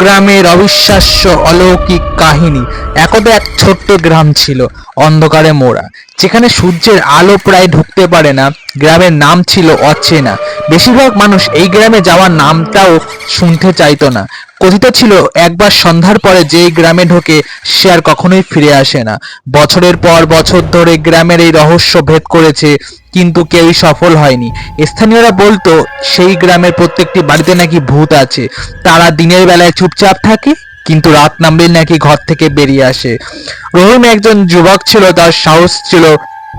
গ্রামের অবিশ্বাস্য অলৌকিক কাহিনী। একদা এক ছোট্ট গ্রাম ছিল, অন্ধকারে মোড়া। যেখানে সূর্যের আলো প্রায় ঢুকতে পারে না, গ্রামের নাম ছিল অচেনা। বেশিরভাগ মানুষ এই গ্রামে যাওয়ার নামটাও শুনতে চাইতো না। কথিত ছিল, একবার সন্ধ্যার পরে যেই গ্রামে ঢোকে, সে আর কখনোই ফিরে আসে না। বছরের পর বছর ধরে গ্রামের এই রহস্য ভেদ করেছে, কিন্তু কেউই সফল হয়নি। স্থানীয়রা বলতো, সেই গ্রামের প্রত্যেকটি বাড়িতে নাকি ভূত আছে। তারা দিনের বেলায় চুপচাপ থাকে, কিন্তু রাত নামলে নাকি ঘর থেকে বেরিয়ে আসে। রহিম একজন যুবক ছিল, তার সাহস ছিল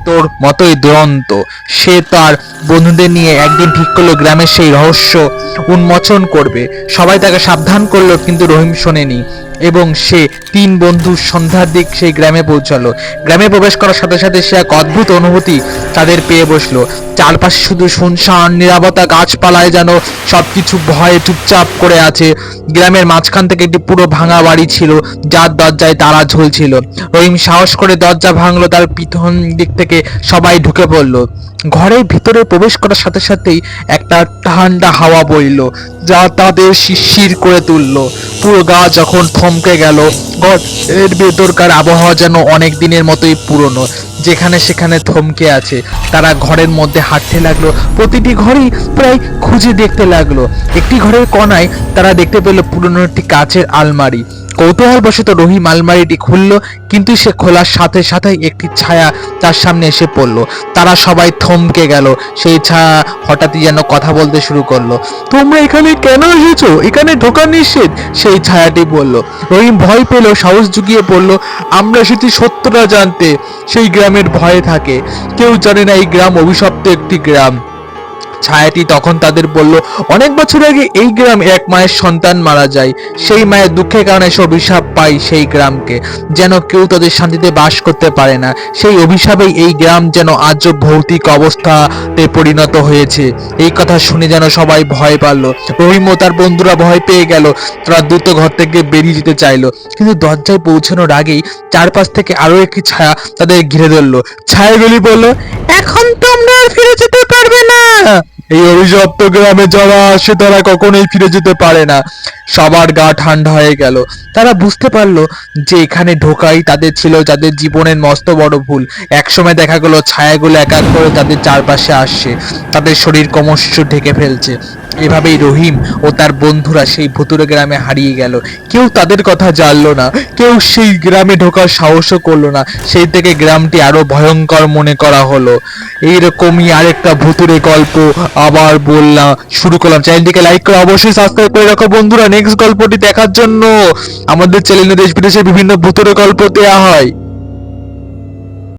তোর মতোই দুরন্ত। সে তার বন্ধুদের নিয়ে একদিন ঠিক করল গ্রামের সেই রহস্য উন্মোচন করবে। সবাই তাকে সাবধান করল, কিন্তু রহিম শোনেনি। এবং সে তিন বন্ধু সন্ধ্যার দিক সেই গ্রামে পৌঁছালো। গ্রামে প্রবেশ করার সাথে সাথে সে এক অদ্ভুত অনুভূতি তাদের পেয়ে বসল। চারপাশে শুধু শুনশান, নিরাপত্তা গাছপালায় যেন সবকিছু ভয়ে চুপচাপ করে আছে। গ্রামের মাঝখান থেকে একটি পুরো ভাঙা বাড়ি ছিল, যার দরজায় তালা ঝুলছিল। রহিম সাহস করে দরজা ভাঙলো, তার পিছন দিক থেকে সবাই ঢুকে পড়ল। ঘরের ভিতরে প্রবেশ করার সাথে সাথেই একটা ঠান্ডা হাওয়া বইল, যা তাদের শিরশির করে তুললো। পুরো গা যখন থমকে গেল। ঘরের ভেতরকার আবহাওয়া যেন অনেক দিনের মতোই পুরনো। যেখানে সেখানে থমকে আছে। তারা ঘরের মধ্যে হাঁটতে লাগল। প্রতিটি ঘরেই প্রায় খুঁজে দেখতে লাগল। একটি ঘরের কণায় তারা দেখতে পেল পুরনো একটি কাচের আলমারি। কৌতূহলবশত রহিম আলমারিটি খুলল, কিন্তু সে খোলার সাথে সাথে একটি ছায়া তার সামনে এসে পড়ল। তারা সবাই থমকে গেল। সেই ছায়া হঠাৎই যেন কথা বলতে শুরু করল। তোমরা এখানে কেন এসেছ? এখানে ঢোকা নিষেধ? সেই ছায়াটি বলল। রহিম ভয় পেল সাহস জুগিয়ে পড়ল আমরা এসেছি সত্যটা জানতে। সেই গ্রামের ভয়ে থাকে। কেউ জানে না এই গ্রাম অভিশপ্ত একটি গ্রাম। ছায়াটি তখন তাদের বলল, অনেক বছর আগে এই গ্রামে এক মায়ের সন্তান মারা যায়। সেই মায়ের দুঃখের কারণে সে অভিশাপ পায় সেই গ্রামকে, যেন কেউ তাদের শান্তিতে বাস করতে পারে না। সেই অভিশাপেই এই গ্রাম যেন আজ ভৌতিক অবস্থাতে পরিণত হয়েছে। এই কথা শুনে যেন সবাই ভয় পারল। রহিম ও তার বন্ধুরা ভয় পেয়ে গেল। তারা দ্রুত ঘর থেকে বেরিয়ে যেতে চাইলো। কিন্তু দরজায় পৌঁছানোর আগেই চারপাশ থেকে আরও একটি ছায়া তাদের ঘিরে ধরলো। ছায়াগুলি বলল, এখন তোমরা ফিরে যেতে পারবে না। এই অভিশপ্ত গ্রামে যারা আসে তারা কখনোই ফিরে যেতে পারে না। সবার গা ঠান্ডা হয়ে গেল। তারা বুঝতে পারল যে এখানে ঢোকাই তাদের ছিল যাদের জীবনের মস্ত বড় ভুল। একসময় দেখা গেল ছায়াগুলো এক এক করে তাদের চারপাশে আসছে। তাদের শরীর ক্রমশ ঢেকে ফেলছে। এভাবেই রহিম ও তার বন্ধুরা সেই ভুতুরে গ্রামে হারিয়ে গেল। কেউ তাদের কথা জানলো না। কেউ সেই গ্রামে ঢোকার সাহসও করল না। সেই থেকে গ্রামটি আরও ভয়ঙ্কর মনে করা হলো। এইরকমই আরেকটা ভুতুরে গল্প আবার বললাম, শুরু করলাম। চ্যানেলটিকে লাইক করে অবশ্যই সাবস্ক্রাইব করে রাখো বন্ধুরা। নেক্সট গল্পটি দেখার জন্য আমাদের চ্যানেলে দেশ বিদেশের বিভিন্ন ভূতের গল্প দেওয়া হয়।